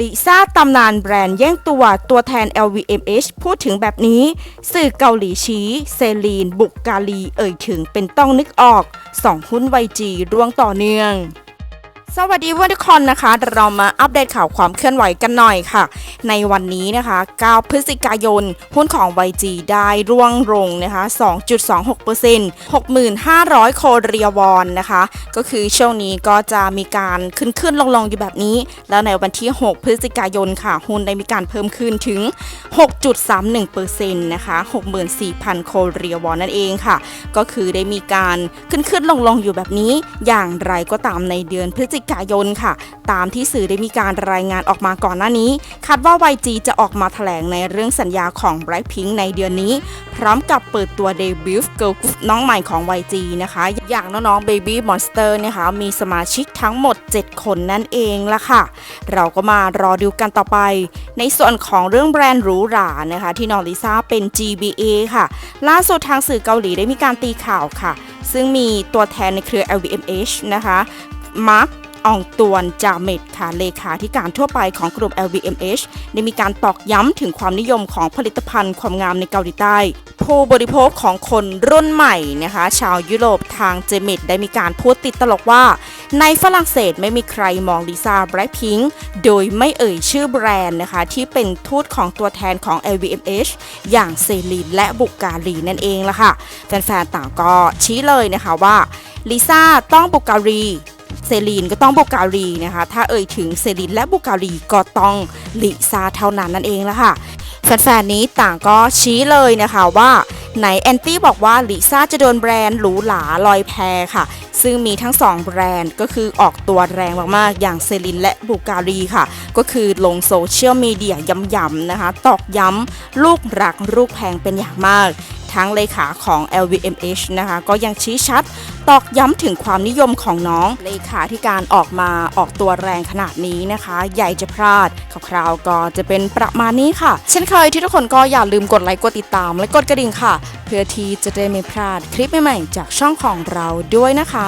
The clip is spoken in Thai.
ลิซ่าตำนานแบรนด์แย่งตัวตัวแทน LVMH พูดถึงแบบนี้ สื่อเกาหลีชี้เซลีน บุกกาลี เอ่ยถึงเป็นต้องนึกออกสองหุ้นไวจีร่วงต่อเนื่อง สวัสดีเพื่อนทุกคนนะคะ เรามาอัปเดตข่าวความเคลื่อนไหวกันหน่อยค่ะ ในวันนี้นะคะ 9 พฤศจิกายน หุ้นของ YG ได้ร่วงลงนะคะ 2.26% 6,500 โคเรียวอนนะคะ ก็คือช่วงนี้ก็จะมีการขึ้นขึ้นลงลงๆอยู่แบบนี้ แล้วในวันที่ 6 พฤศจิกายนค่ะ หุ้นได้มีการเพิ่มขึ้นถึง 6.31%นะคะ 64,000 โคเรียวอนนั่นเองค่ะ ก็คือได้มีการขึ้นขึ้นลงลงๆอยู่แบบนี้ อย่างไรก็ตามในเดือนพฤศจิกายนค่ะ ตามที่สื่อได้มีการรายงานออกมาก่อนหน้านี้ คาดว่า YG จะออกมาแถลงในเรื่องสัญญาของ Blackpink ในเดือนนี้ พร้อมกับเปิดตัวเดบิวต์เกิร์ลกรุ๊ปน้องใหม่ของ YG นะคะ อย่างน้องๆ Baby Monster นะคะมีสมาชิกทั้งหมด 7 คนนั่นเองละค่ะ เราก็มารอดูกันต่อไป ในส่วนของเรื่องแบรนด์หรูหรานะคะ ที่น้องลิซ่าเป็น GBA ค่ะ ล่าสุดทางสื่อเกาหลีได้มีการตีข่าวค่ะ ซึ่งมีตัวแทนในเครือ LVMH นะคะมาร์ค อองตวนจาเมดค่ะเลขาธิการทั่วไปของกลุ่ม LVMH ได้มีการตอกย้ำถึงความนิยมของผลิตภัณฑ์ความงามในเกาหลีใต้ ผู้บริโภคของคนรุ่นใหม่นะคะ ชาวยุโรปทางเจเมดได้มีการพูดติดตลกว่า ในฝรั่งเศสไม่มีใครมองลิซ่าแบล็คพิงค์โดยไม่เอ่ยชื่อแบรนด์นะคะ ที่เป็นทูตของตัวแทนของ LVMH อย่างเซรีนและบุกการีนั่นเองละค่ะแฟนๆต่างก็ชี้เลยนะคะว่าลิซ่าต้องบุกการี เซรีนก็ต้องบุการีนะคะ ถ้าเอ่ยถึงเซรีนและบุการีก็ต้องลิซาเท่านั้นนั่นเองละค่ะแฟนๆนี้ต่างก็ชี้เลยนะคะว่าไหนแอนตี้บอกว่าลิซ่าจะโดนแบรนด์หรูหราลอยแพค่ะ ซึ่งมีทั้ง 2 แบรนด์ก็คือออกตัวแรงมากๆ อย่างเซรินและบูการีค่ะ ก็คือลงโซเชียลมีเดียย้ำๆนะคะ ตอกย้ำลูกรักลูกแพงเป็นอย่างมาก ทั้งเลขาของ LVMH นะคะก็ยังชี้ชัด ตอกย้ำถึงความนิยมของน้อง เลขาที่การออกมาออกตัวแรงขนาดนี้นะคะ ใหญ่จะพลาดคร่าวๆก็จะเป็นประมาณนี้ค่ะ เช่นเคยที่ทุกคนก็อย่าลืมกดไลค์กดติดตาม และกดกระดิ่งค่ะ เพื่อที่จะได้ไม่พลาดคลิปใหม่ๆจากช่องของเราด้วยนะคะ